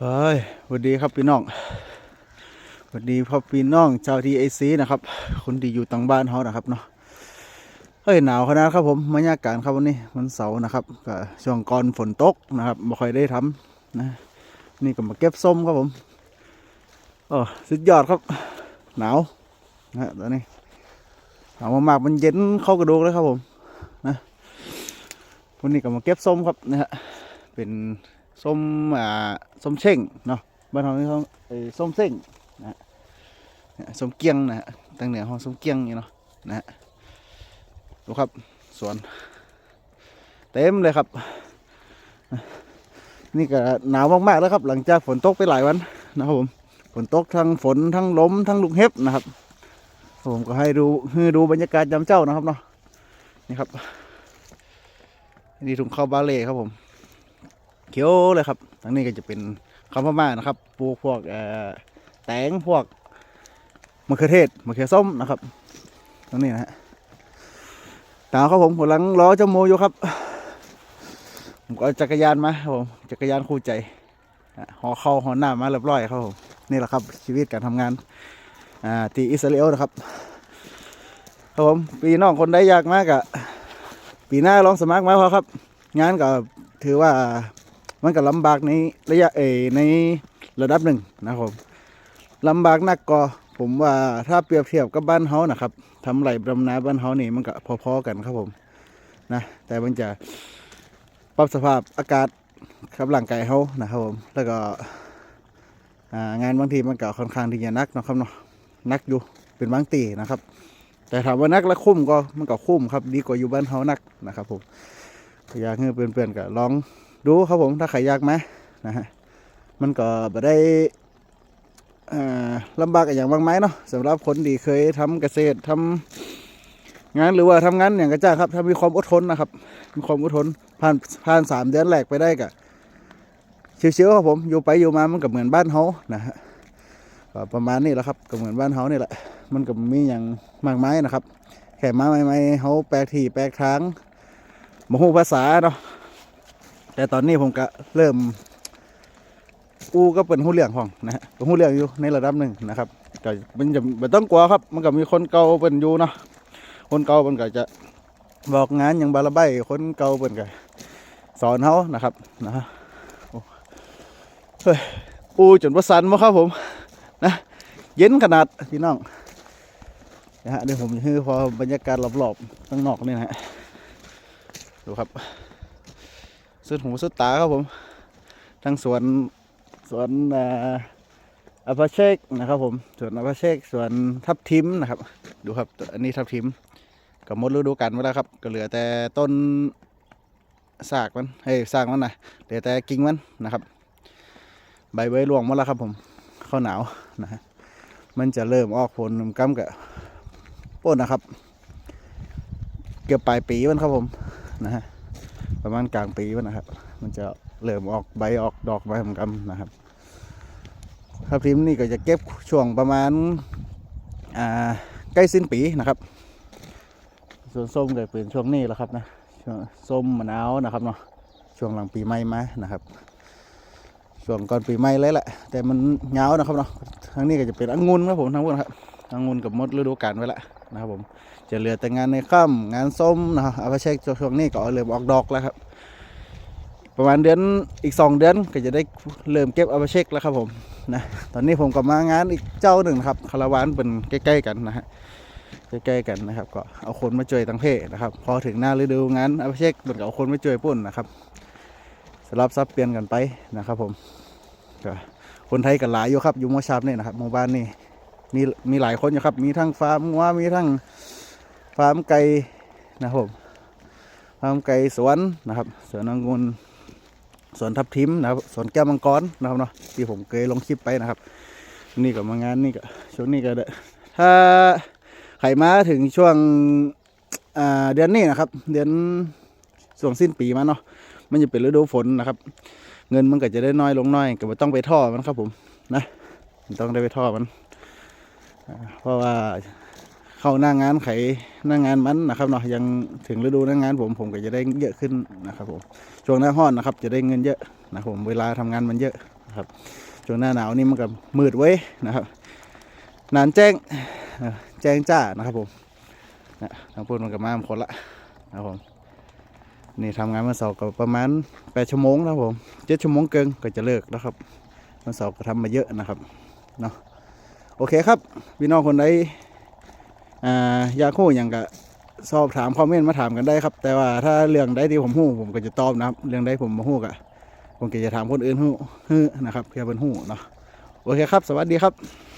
เฮ้ยสวัสดีครับพี่น้องสวัสดีพ่อพี่น้องชาวทีไอซีนะครับ คนที่อยู่ต่างบ้านเขานะครับเนาะเฮ้ยหนาวขนาดครับผมบรรยากาศครับวันนี้มันเสาร์นะครับก็ช่วงก่อนฝนตกนะครับไม่ค่อยได้ทำนะนี่ก็มาเก็บส้มครับผมโอ้สุดยอดครับ หนาวนะฮะตอนนี้หนาวมากๆมันเย็นเข้ากระดูกเลยครับผมนะวันนี้ก็มาเก็บส้มครับนะฮะเป็น ส้มอ่าส้มเช่งเนาะบ้านเรานี่เขาเอ้ส้มเส้งนะฮะส้มเกียงนะฮะตั้งเหนือห้องส้มเกียงนี่เนาะนะฮะดูครับสวน เต็มเลยครับ นี่ก็หนาวมากๆแล้วครับ หลังจากฝนตกไปหลายวันนะครับผมฝนตกทั้งฝนทั้งลมทั้งลูกเห็บนะครับผมก็ให้ดูให้ดูบรรยากาศยามเจ้านะครับเนาะนี่ครับนี่ถุงข้าวบาเล่ครับผม เขียวเลยครับทางนี้ก็จะเป็นข้าวพม่านะครับปลูกพวกแตงพวกมะเขือเทศมะเขือส้มนะครับตรงนี้นะฮะตาครับผมผมกำลังล้อเจ้าโมอยู่ครับผมก็จักรยานมาครับผมจักรยานคู่ใจอะหอเข้าหอหน้ามาเรียบร้อยครับผมนี่แหละครับชีวิตการทำงานอ่าที่อิสราเอลนะครับครับผมปีน้องคนใดอยากมากอะปีหน้าลองสมัครมาพอครับ งานก็ถือว่า มันก็ลำบากในระยะเอในระดับหนึ่งนะครับผมลำบากนักก็ผมว่าถ้าเปรียบเทียบกับบ้านเฮานะครับทำไรบำนาบ้านเฮานี่มันก็พอๆกันครับผมนะแต่มันจะปรับสภาพอากาศกับร่างกายเขานะครับผมแล้วก็งานบางทีมันก็ค่อนข้างที่จะนักนะครับเนาะนักอยู่เป็นบางตีนะครับ แต่ถามว่านักและคุ้มก็มันก็คุ้มครับดีกว่าอยู่บ้านเขานักนะครับผมอยากให้เพื่อนๆก็ลอง ดูครับผมถ้าใครอยากไหมนะฮะมันก็บ่ได้ลำบากอย่างบางไม้เนาะสำหรับคนที่เคยทำเกษตรทำงานหรือว่าทำงานอย่างกระจ้าครับถ้ามีความอดทนนะครับ มีความอดทนผ่านผ่านสามเดือนแรกไปได้กะชิวๆครับผมอยู่ไปอยู่มามันก็เหมือนบ้านเฮานะฮะประมาณนี้แหละครับก็เหมือนบ้านเฮานี่แหละ มันก็มีอย่างมากมายนะครับแค่มาใหม่ๆเฮาแปลกที่แปลกทางมาฮู้ภาษาเนาะ แต่ตอนนี้ผมก็เริ่ม อูก็เป็นหู้เรื่องของนะฮะก็หู้เรื่องอยู่ในระดับหนึ่งนะครับก็มันจะไม่ต้องกลัวครับ มันก็มีคนเก่าเป็นอยู่เนาะคนเก่ามันก็จะบอกงานอย่างบาลใบคนเก่าเปิ่นกันสอนเขานะครับนะฮะอ้เฮ้ยปูจนประสันมาครับผมนะเย็นขนาดพี่น้องนะฮะเดี๋ยวผมจะให้พอบรรยากาศรอบๆข้างนอกนี่นะฮะดูครับ สุดหูสุดตาครับผม ทั้งสวนสวนอาอาเชกนะครับผมสวนอาปาเชกสวนทับทิมนะครับ ดูครับอันนี้ทับทิมก็หมดฤดูกาลไปแล้วครับ ก็เหลือแต่ต้นสากมันเฮ้ยสากมันนะเหลือแต่กิ่งมันนะครับ ใบเบรวงหมดแล้วครับผมข้าวหนาวนะฮะมันจะเริ่มออกผลกำกับป้นนะครับ เกือบปลายปีมันครับผมนะฮะ ประมาณกลางปีมันนะครับ มันจะเริ่มออกใบออกดอกใบกำนนะครับถ้าพิมพ์นี่ก็จะเก็บช่วงประมาณาใกล้สิ้นปีนะครับ ส่วนส้มก็เป็นช่วงนี้แหละครับนะส้มมะนาวนะครับเนาะช่วงหลังปีใหม่มานะครับช่วงก่อนปีใหม่เลยแหละแต่มันเหงานะครับเนาะทางนี้ก็จะเป็นองุ่นครับผมทั้งหมดครับองุ่นกับมดฤดูกาลไว้ละ นะครับผมจะเหลือแต่งานในค่ำงานส้มนะครับเอาไปเช็คช่วงนี้ก็เริ่มออกดอกแล้วครับประมาณเดือนอีกสองเดือนก็จะได้เริ่มเก็บเอาไปเช็คแล้วครับผมนะตอนนี้ผมก็มางานอีกเจ้าหนึ่งนะครับคาราวานเป็นใกล้ๆกันนะฮะใกล้ๆกันนะครับ ก็เอาคนมาช่วยตั้งเพศนะครับ พอถึงหน้าฤดูงานเอาไปเช็คเหมือนกับเอาคนมาช่วยปุ่นนะครับสลับซับเปลี่ยนกันไปนะครับผมก็คนไทยกันหลายอยู่ครับอยู่มอชาบนี่นะครับหมู่บ้านนี่ มีมีหลายคนอยู่ครับ มีทั้งฟาร์มงัวมีทั้งฟาร์มไก่นะครับผมฟาร์มไก่สวนนะครับสวนองุ่นสวนทับทิมนะครับสวนแก้วมังกรนะครับเนาะที่ผมเคยลงคลิปไปนะครับ นี่ก็มางานนี่ก็ช่วงนี้ก็ได้ถ้าไขมาถึงช่วงเดือนนี้นะครับ เดือนช่วงสิ้นปีมาเนาะมันจะเป็นฤดูฝนนะครับ เงินมันก็จะได้น้อยลงน้อยก็ไม่ต้องไปท่อมันครับผมนะมต้องได้ไปท่อมัน เพราะว่าเข้าหน้างานไขหน้างงานมันนะครับเนาะยังถึงฤดูหน้างงานผมผมก็จะได้เยอะขึ้นนะครับผมช่วงหน้าห้อนนะครับจะได้เงินเยอะนะครับผมเวลาทำงานมันเยอะนะครับช่วงหน้าหนาวนี่มันก็มืดไว้นะครับนานแจ้งแจ้งจ้านะครับผมนะทางพูดมันก็มาคนละนะครับผมนี่ทำงานวันเสาร์ก็ประมาณแปดชั่วโมงนะครับผมเจ็ดชั่วโมงเกินก็จะเลิกแล้วครับวันเสาร์ก็ทำมาเยอะนะครับเนาะ โอเคครับพี่น้องคนใดอยากคู่อย่างก็สอบถามคอมเมนต์มาถามกันได้ครับ แต่ว่าถ้าเรื่องใดที่ผมหู้ผมก็จะตอบนะครับ เรื่องใดผมมาหู้กะผมก็จะถามคนอื่นหู้นะครับเพื่อเป็นหู้เนาะโอเคครับ สวัสดีครับ